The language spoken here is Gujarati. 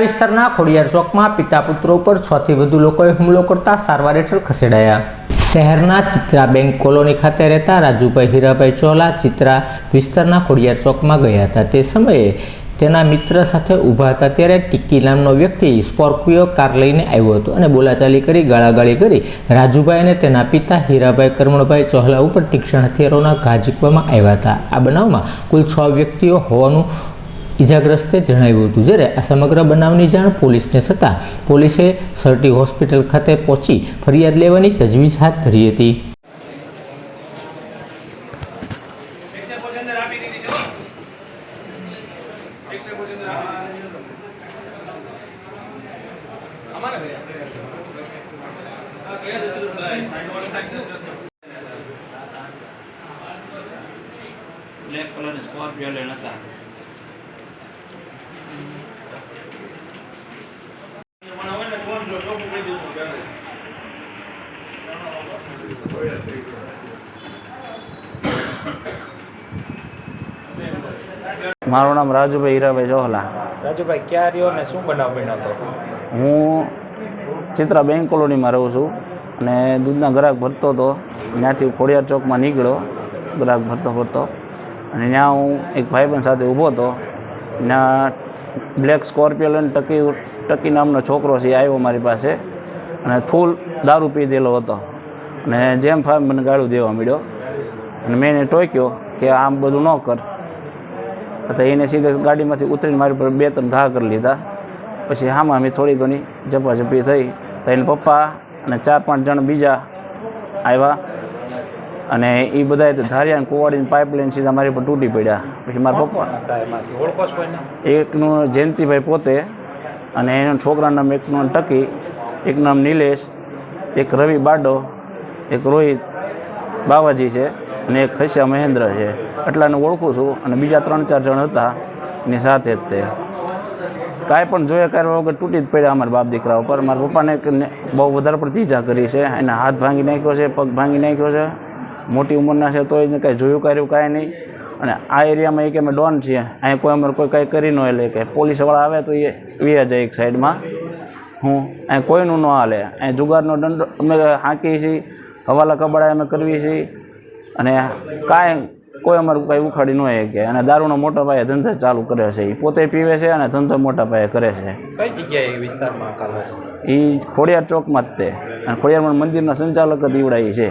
વિસ્તારના ખોડિયાર ચોકમાં પિતા પુત્રો ઉપર છ થી વધુ લોકોએ હુમલો કરતા સારવાર હેઠળ ખસેડાયા. શહેરના ચિત્રા બેંક કોલોની ખાતે રહેતા રાજુભાઈ હીરાભાઈ ચોલા ચિત્રા વિસ્તારના ખોડિયાર ચોકમાં ગયા હતા. તે સમયે તેના મિત્ર સાથે ઊભા હતા. ત્યારે ટિક્કી નામનો વ્યક્તિ સ્કોર્પિયો કાર લઈને આવ્યો હતો અને બોલાચાલી કરી, ગાળાગાળી કરી રાજુભાઈ અને તેના પિતા હીરાભાઈ કરમણભાઈ ચોહલા ઉપર તીક્ષ્ણ હથિયારોના ઘા ઝીકવામાં આવ્યા હતા. આ બનાવમાં કુલ છ વ્યક્તિઓ હોવાનું ઈજાગ્રસ્તે જણાવ્યું હતું. જ્યારે આ સમગ્ર બનાવની જાણ પોલીસને થતાં પોલીસે સરટી હોસ્પિટલ ખાતે પહોંચી ફરિયાદ લેવાની તજવીજ હાથ ધરી હતી. બ્લેક કલરની સ્કોર્પિયો લઈને હતા મારું નામ રાજુભાઈ હીરાભાઈ ચોહલા રાજુભાઈ ક્યાં રહ્યો ને શું બનાવ બન્યો હતો? હું ચિત્રા બેંક કોલોનીમાં રહું છું અને દૂધના ગ્રાહક ભરતો હતો. ત્યાંથી ખોડિયાર ચોકમાં નીકળ્યો ગ્રાહક ભરતો ભરતો. અને ત્યાં હું એક ભાઈબંધ સાથે ઊભો હતો. ત્યાં બ્લેક સ્કોર્પિયો લઈને ટકી ટકી નામનો છોકરો છે આવ્યો મારી પાસે. અને ફૂલ દારૂ પીધેલો હતો. અને જેમ ફામ મને ગાળું દેવા મળ્યો અને મેં એને ટોક્યો કે આમ બધું ન કર. તો એને સીધે ગાડીમાંથી ઉતરીને મારી પર બે ત્રણ ઘા કરી લીધા. પછી હામાં અમે થોડી ઘણી ઝપાઝપી થઈ. તો એના પપ્પા અને ચાર પાંચ જણ બીજા આવ્યા. અને એ બધા ધાર્યા અને કુવાડીને પાઇપલાઇન સીધા મારી પર તૂટી પડ્યા. પછી મારા પપ્પા એકનું જયંતિભાઈ પોતે અને એના છોકરાનું નામ એકનું નામ ટકી એક નામ નિલેશ એક રવિ બાડો એક રોહિત બાવાજી છે અને એક ખસ્યા મહેન્દ્ર છે. એટલાને ઓળખું છું અને બીજા ત્રણ ચાર જણ હતા એની સાથે જ તે. કાંઈ પણ જોઈએ કાંઈ વગર તૂટી જ પડ્યા અમારા બાપ દીકરા ઉપર. મારા પપ્પાને બહુ વધારે પડતી ચીજા કરી છે. એના હાથ ભાંગી નાખ્યો છે પગ ભાંગી નાખ્યો છે. મોટી ઉંમરના છે તો એને કાંઈ જોયું કર્યું કાંઈ નહીં. અને આ એરિયામાં એ કે અમે ડોન છીએ. અહીંયા કોઈ અમારે કોઈ કાંઈ કરી ન એટલે કે પોલીસવાળા આવે તો એ વી જાય એક સાઈડમાં. હું અહીં કોઈનું ન હાલે. અહીં જુગારનો દંડો અમે હાંકીએ છીએ હવાલા કબાડા અમે કરવી છીએ. અને કાંઈ કોઈ અમારું કાંઈ ઉખાડી ન શકે. અને દારૂનો મોટા પાયે ધંધો ચાલુ કરે છે. એ પોતે પીવે છે અને ધંધો મોટા પાયે કરે છે. કઈ જગ્યાએ વિસ્તારમાં એ ખોડિયાર ચોકમાં જ તે. અને ખોડિયારમાં મંદિરના સંચાલક જ ઈવડાય છે.